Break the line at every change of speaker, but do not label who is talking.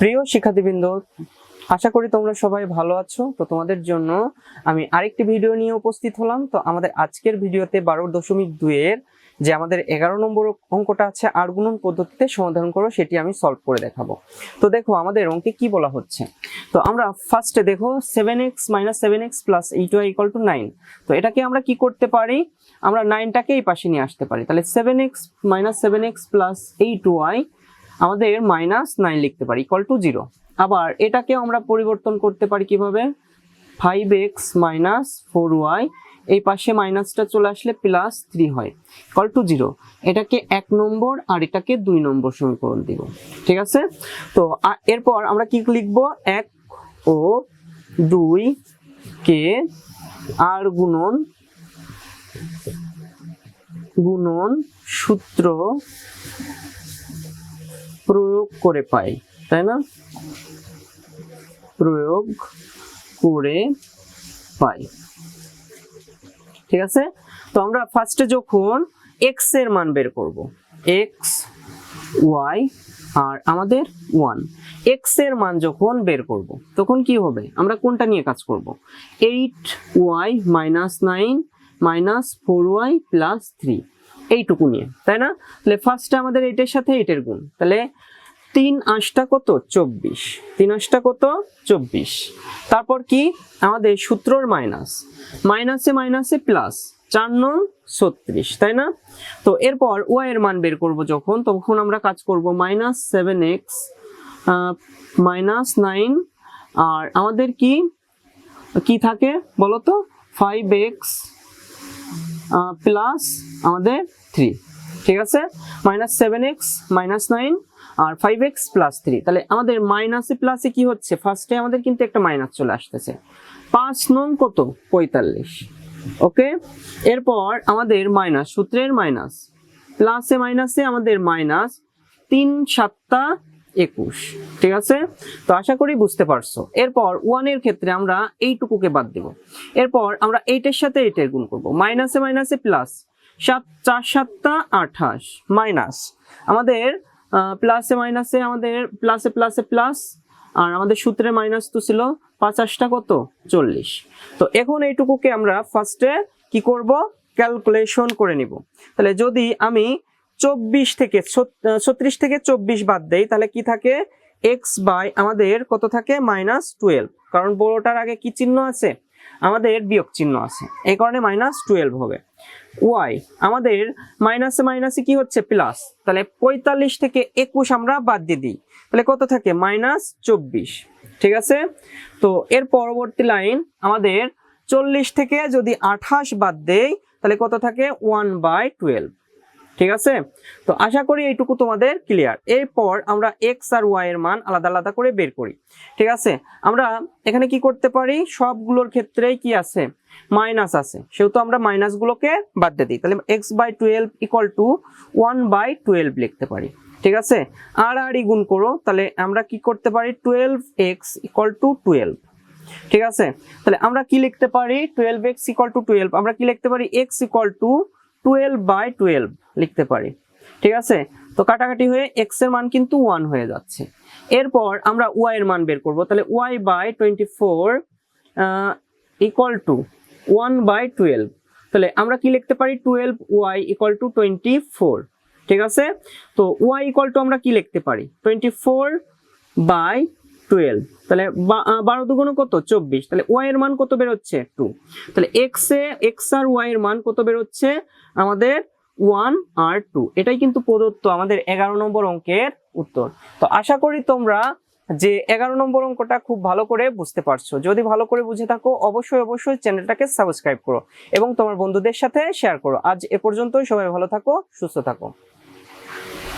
প্রিয় শিক্ষার্থীবৃন্দ, আশা করি তোমরা সবাই ভালো আছো। তো তোমাদের জন্য আমি আরেকটি ভিডিও নিয়ে উপস্থিত হলাম। তো আমাদের আজকের ভিডিওতে বারো দশমিক দুইয়ের যে আমাদের এগারো নম্বর অঙ্কটা আছে, আর গুণন পদ্ধতিতে সমাধান করো, সেটি আমি সলভ করে দেখাবো। তো দেখো, আমাদের অঙ্কে কি বলা হচ্ছে? তো আমরা ফার্স্টে দেখো seven x minus seven x plus eight y to nine তো এটাকে আমরা কি করতে পারি? আমরা নাইনটাকে এই পাশে নিয়ে আসতে পারি। তাহলে seven x minus seven x plus eight y আমাদের মাইনাস নাইন লিখতে পারি ইকুয়াল টু জিরো আবার এটাকে আমরা পরিবর্তন করতে পারি কীভাবে? Five x minus four y এই পাশে মাইনাসটা চলে আসলে প্লাস থ্রি হয় ইকুয়াল টু জিরো এটাকে এক নম্বর আর এটাকে দুই নম্বর সমীকরণ দিব, ঠিক আছে? তো এরপর আমরা কি লিখব? এক ও দুই কে আর গুণন গুণন সূত্র প্রয়োগ করে পাই, তাই না? প্রয়োগ করে পাই। ঠিক আছে? তো আমরা ফার্স্টে যখন এক্সের মান বের করব এক্স ওয়াই আর আমাদের ওয়ান এক্সের মান যখন বের করব, তখন কি হবে? আমরা কোনটা নিয়ে কাজ করব? Eight y minus nine minus four y plus three এইটুকু নিয়ে, তাই না? তাহলে ফার্স্টে আমাদের এইটের সাথে এইটের গুণ। তাহলে তিন আঁশটা কত? চব্বিশ। তিন আঁশটা কত? চব্বিশ। তারপর কি? আমাদের সূত্রর মাইনাস মাইনাসে মাইনাসে প্লাস চার নং ছত্রিশ, তাই না? তো এরপর ওয়াই এর মান বের করব যখন, তখন আমরা কাজ করব minus seven x minus nine আর আমাদের কি? কি থাকে বলো তো ফাইভ এক্স প্লাস আমাদের থ্রি ঠিক আছে? Minus seven x minus nine আর ফাইভ এক্স প্লাস থ্রি তাহলে আমাদের মাইনাসে প্লাসে কি হচ্ছে? ফার্স্টে আমাদের কিন্তু একটা মাইনাস চলে আসতেছে। পাঁচ নং কত? পঁয়তাল্লিশ। ওকে? এরপর আমাদের মাইনাস সূত্রের মাইনাস প্লাসে মাইনাসে আমাদের মাইনাস তিন সাতটা একুশ, ঠিক আছে? তো আশা করি বুঝতে পারছ। এরপর ওয়ানের ক্ষেত্রে আমরা এইটুকুকে বাদ দেব। এরপর আমরা এইটের সাথে এইটের গুণ করব। মাইনাসে মাইনাসে প্লাস সাত, চার, সাতটা, আঠাশ মাইনাস আমাদের প্লাসে মাইনাসে আমাদের প্লাসে প্লাসে প্লাস আর আমাদের সূত্রে মাইনাস তো ছিল পঞ্চাশটা কত? চল্লিশ। তো এখন এইটুকুকে আমরা ফার্স্টে কি করব? ক্যালকুলেশন করে নিব। তাহলে যদি আমি চব্বিশ থেকে ছত্রিশ থেকে চব্বিশ বাদ দেই, তাহলে কি থাকে? এক্স বাই আমাদের কত থাকে? মাইনাস টুয়েলভ কারণ বড়টার আগে কি চিহ্ন আছে? আমাদের বিয়োগ চিহ্ন আছে। এই কারণে মাইনাস টুয়েলভ হবে। ওয়াই আমাদের মাইনাসে মাইনাসে কি হচ্ছে? প্লাস তাহলে পঁয়তাল্লিশ থেকে একুশ আমরা বাদ দিয়ে দিই। তাহলে কত থাকে? মাইনাস চব্বিশ। ঠিক আছে? তো এর পরবর্তী লাইন আমাদের চল্লিশ থেকে যদি আঠাশ বাদ দেই, তাহলে কত থাকে? ওয়ান বাই টুয়েলভ ঠিক আছে? তো আশা করি এইটুকু তোমাদের ক্লিয়ার এরপর আমরা এক্স আর ওয়াই এর মান আলাদা আলাদা করে বের করি। ঠিক আছে? আমরা এখানে কি করতে পারি? সবগুলোর ক্ষেত্রেই কি আছে? মাইনাস আছে। সেহেতু আমরা মাইনাসগুলোকে বাদ দিয়ে দিই। তাহলে x by twelve equal to one by twelve লিখতে পারি। ঠিক আছে? আর আর গুণ করো। তাহলে আমরা কি করতে পারি? Twelve x equal to twelve ঠিক আছে? তাহলে আমরা কি লিখতে পারি? Twelve x equal to twelve আমরা কি লিখতে পারি? X equal to twelve by twelve লিখতে পারি। ঠিক আছে? তো কাটাকাটি হয়ে এক্সের মান কিন্তু ওয়ান হয়ে যাচ্ছে। এরপর আমরা ওয়াই এর মান বের করব। তাহলে y by twenty four equal to one by twelve তাহলে আমরা কি লিখতে পারি? Twelve y equal to twenty four ঠিক আছে? তো ওয়াই ইকুয়াল টু আমরা কি লিখতে পারি? টোয়েন্টি ফোর বাই টুয়েলভ তাহলে বারো দুগুণ কত? চব্বিশ। তাহলে ওয়াই এর মান কত বেরোচ্ছে? টু তাহলে এক্স এ এক্স আর ওয়াই এর মান কত বেরোচ্ছে? আমাদের ওয়ান আর টু এটাই কিন্তু প্রদত্ত আমাদের এগারো নম্বর অঙ্কের উত্তর। তো আশা করি তোমরা যে এগারো নম্বর অঙ্কটা খুব ভালো করে বুঝতে পারছ। যদি ভালো করে বুঝে থাকো, অবশ্যই অবশ্যই চ্যানেলটাকে সাবস্ক্রাইব করো এবং তোমার বন্ধুদের সাথে শেয়ার করো। আজ এ পর্যন্তই। সবাই ভালো থাকো, সুস্থ থাকো।